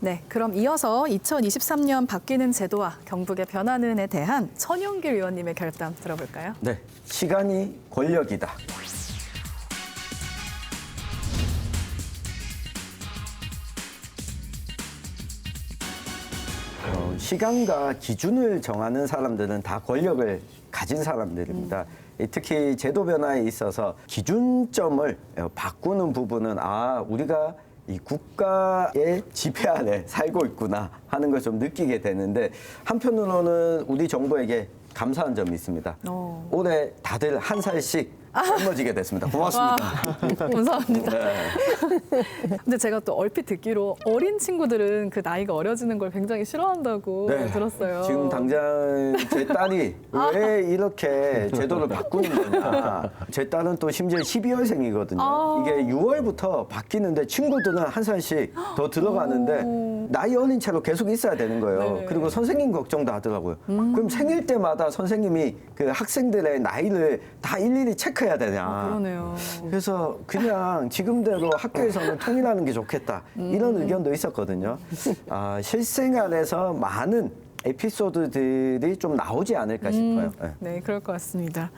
네, 그럼 이어서 2023년 바뀌는 제도와 경북의 변화는에 대한 천용길 의원님의 결단 들어볼까요? 네, 시간이 권력이다. 어, 시간과 기준을 정하는 사람들은 다 권력을 가진 사람들입니다. 이 특히 제도 변화에 있어서 기준점을 어, 바꾸는 부분은 아 우리가 이 국가의 지배 아래 살고 있구나 하는 걸 좀 느끼게 되는데 한편으로는 우리 정부에게 감사한 점이 있습니다. 어. 올해 다들 한 살씩 젊어지게 됐습니다. 고맙습니다. 감사합니다. 네. 근데 제가 또 얼핏 듣기로 어린 친구들은 그 나이가 어려지는 걸 굉장히 싫어한다고 네. 들었어요. 지금 당장 제 딸이 왜 이렇게 제도를 바꾸는 거냐. 제 딸은 또 심지어 12월생이거든요. 아. 이게 6월부터 바뀌는데 친구들은 한 살씩 더 들어가는데 나이 어린 채로 계속 있어야 되는 거예요. 네. 음. 그리고 선생님 걱정도 하더라고요. 그럼 생일 때마다 선생님이 그 학생들의 나이를 다 일일이 체크 해야 되냐. 아, 그러네요. 그래서 그냥 지금대로 학교에서는 통일하는 게 좋겠다 이런 의견도 있었거든요. 아, 실생활에서 많은 에피소드들이 좀 나오지 않을까 싶어요. 네. 네, 그럴 것 같습니다.